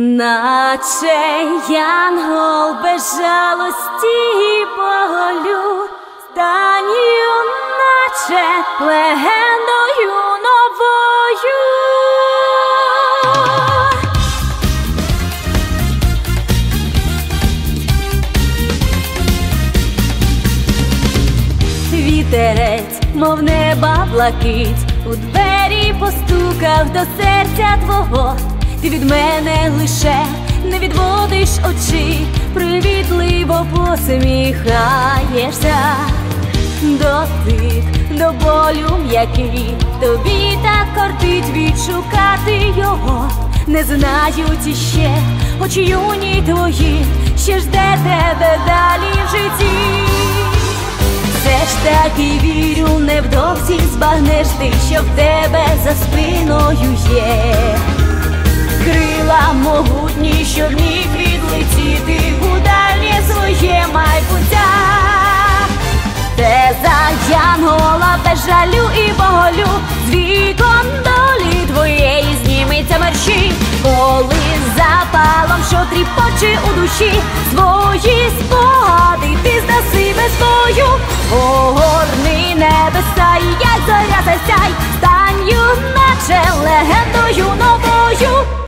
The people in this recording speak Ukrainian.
Наче янгол без жалості і болю, станію, наче легендою новою. Вітерець, мов неба блакить, у двері постукав до серця твого. Ти від мене лише не відводиш очі, привітливо посміхаєшся, дотик до болю м'який, тобі так кортить відшукати його, не знають іще очі юні твої, ще жде тебе далі в житті. Все ж таки вірю, невдовзі збагнеш ти, що в тебе за спиною є. Крила могутні, що в них відлетіти у дальнє своє майбуття. Те за янгола жалю і болю, з вікон долі твоєї зніметься мерщі, коли запалом, що тріпоче у душі, свої спогади ти здаси без бою, огорни небеса, і як зоря засяй,